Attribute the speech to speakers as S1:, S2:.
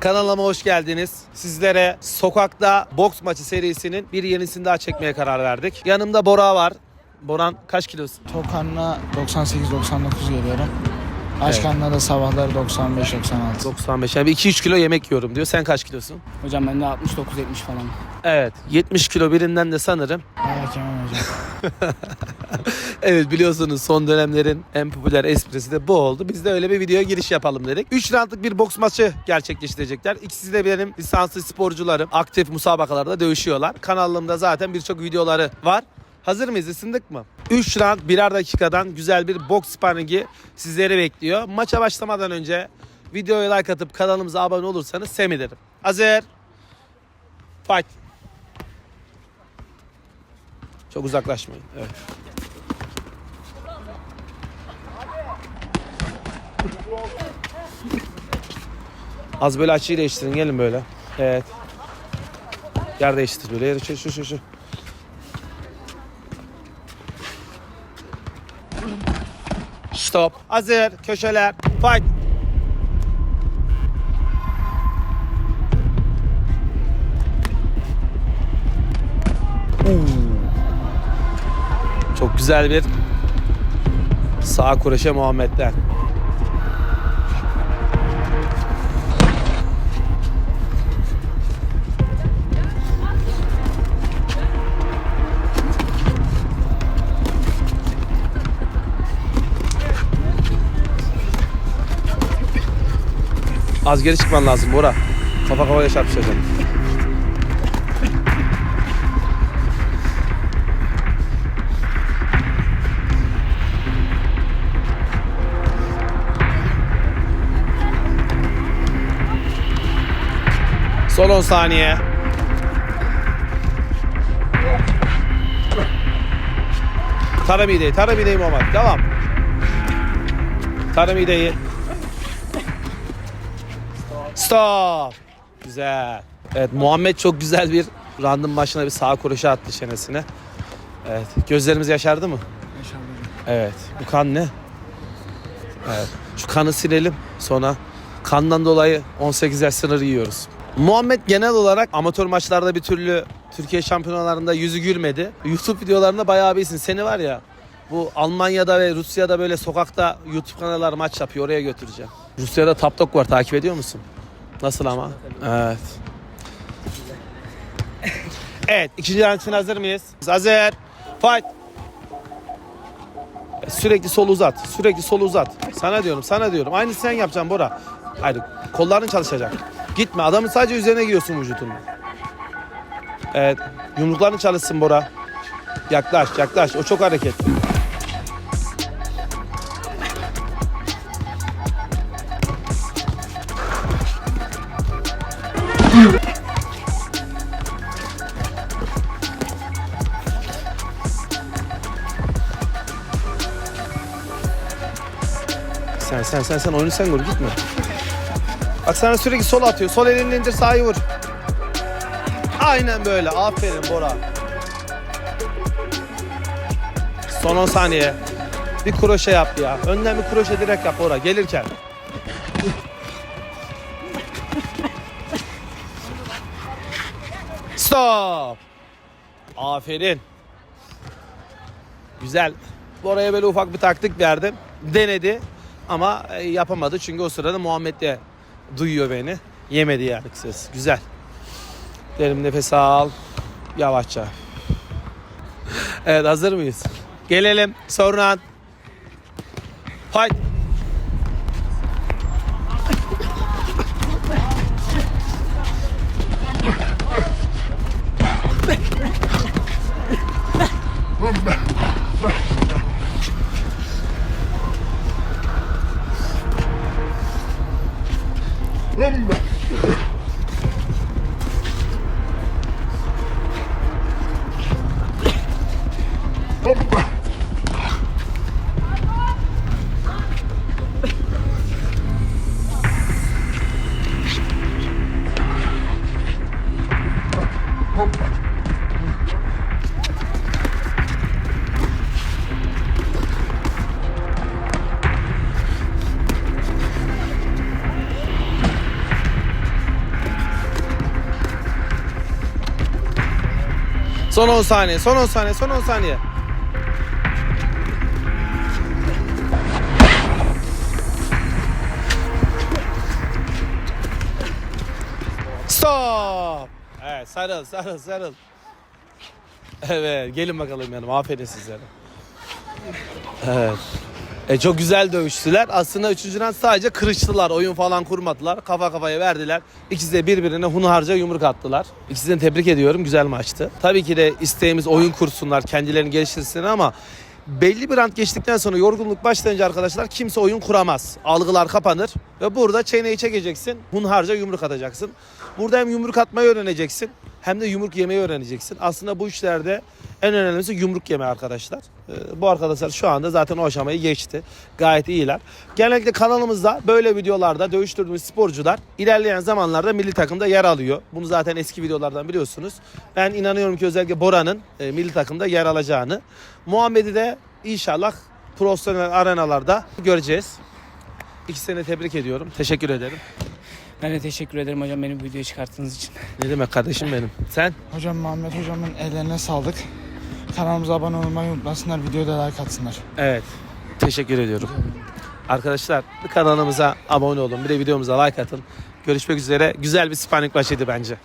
S1: Kanalıma hoş geldiniz. Sizlere sokakta boks maçı serisinin bir yenisini daha çekmeye karar verdik. Yanımda Bora var. Boran kaç kilosun?
S2: Tokan'la 98-99 geliyorum. Aşkan'la da sabahları 95-96.
S1: 95. Yani bir 2-3 kilo yemek yiyorum diyor. Sen kaç kilosun?
S2: Hocam ben de 69-70 falan.
S1: Evet. 70 kilo birinden de sanırım.
S2: Evet Kemal hocam.
S1: Evet biliyorsunuz son dönemlerin en popüler esprisi de bu oldu. Biz de öyle bir videoya giriş yapalım dedik. 3 roundlık bir boks maçı gerçekleştirecekler. İkisi de benim lisanslı sporcularım. Aktif musabakalarda dövüşüyorlar. Kanalımda zaten birçok videoları var. Hazır mıyız? Isındık mı? 3 round birer dakikadan güzel bir boks sparringi sizleri bekliyor. Maça başlamadan önce videoya like atıp kanalımıza abone olursanız sevinirim. Hazır. Fight. Çok uzaklaşmayın. Evet. Az böyle açıyı değiştirin. Gelin böyle. Evet. Yer değiştir böyle. Yer şu şu şu. Şu. Stop. Hazır. Köşeler. Fight. Çok güzel bir sağ kureşe Muhammed'den. Az geri çıkman lazım Bora. Kafa kafaya çarpışacak. Son 10 saniye. Tara mideyi, tara mideyi Muhammed. Devam. Tara mideyi. Stop. Güzel. Evet Muhammed çok güzel bir random başına bir sağ kuruşa attı çenesine. Evet. Gözlerimiz yaşardı mı?
S2: İnşallah hocam.
S1: Evet. Bu kan ne? Evet. Şu kanı silelim. Sonra kandan dolayı 18 yaş sınırı yiyoruz. Muhammed genel olarak amatör maçlarda bir türlü Türkiye şampiyonalarında yüzü gülmedi. YouTube videolarında bayağı bir iyisin. Seni var ya bu Almanya'da ve Rusya'da böyle sokakta YouTube kanalları maç yapıyor. Oraya götüreceğim. Rusya'da Top Dog var. Takip ediyor musun? Nasıl ama? Evet. Evet. ikinci için hazır mıyız? Hazır. Fight. Sürekli sol uzat. Sürekli sol uzat. Sana diyorum, sana diyorum. Aynı sen yapacaksın Bora. Hayır, kolların çalışacak. Gitme. Adamın sadece üzerine giyiyorsun vücudunu. Evet. Yumrukların çalışsın Bora. Yaklaş, yaklaş. O çok hareketli. Sen sen sen sen oyunu sen vur gitme. Bak sana sürekli sol atıyor. Sol elini indir sağı vur. Aynen böyle. Aferin Bora. Son 10 saniye. Bir kroşe yap ya. Önden bir kroşe direkt yap Bora gelirken. Stop. Aferin. Güzel. Bora'ya böyle ufak bir taktik verdim. Denedi ama e, yapamadı. Çünkü o sırada Muhammed de duyuyor beni. Yemedi yani kısası. Güzel. Derin nefes al. Yavaşça. Evet hazır mıyız? Gelelim. Sonra Fight. bello Son 10 saniye, son 10 saniye, son 10 saniye. Stop. Evet, sarıl, sarıl, sarıl. Evet, gelin bakalım yanıma. Aferin sizlere. Evet. E, çok güzel dövüştüler. Aslında 3. round sadece kırıştılar. Oyun falan kurmadılar. Kafa kafaya verdiler. İkisi de birbirine hunharca yumruk attılar. İkisini tebrik ediyorum. Güzel maçtı. Tabii ki de isteğimiz oyun kursunlar. Kendilerini geliştirsinler ama belli bir rant geçtikten sonra yorgunluk başlayınca arkadaşlar kimse oyun kuramaz. Algılar kapanır ve burada çeneyi çekeceksin. Hunharca yumruk atacaksın. Burada hem yumruk atmayı öğreneceksin hem de yumruk yemeyi öğreneceksin. Aslında bu işlerde en önemlisi yumruk yeme arkadaşlar. Ee, bu arkadaşlar şu anda zaten o aşamayı geçti. Gayet iyiler. Genellikle kanalımızda böyle videolarda dövüştürdüğümüz sporcular ilerleyen zamanlarda milli takımda yer alıyor. Bunu zaten eski videolardan biliyorsunuz. Ben inanıyorum ki özellikle Bora'nın e, milli takımda yer alacağını. Muhammed'i de inşallah profesyonel arenalarda göreceğiz. İkisini tebrik ediyorum. Teşekkür ederim.
S2: Ben de teşekkür ederim hocam benim videoyu çıkarttığınız için.
S1: Ne demek kardeşim benim. Sen?
S2: Hocam Muhammed hocamın ellerine sağlık. Kanalımıza abone olmayı unutmasınlar. Videoda like atsınlar.
S1: Evet. Teşekkür ediyorum. Arkadaşlar kanalımıza abone olun. Bir de videomuza like atın. Görüşmek üzere. Güzel bir sparring maçıydı bence.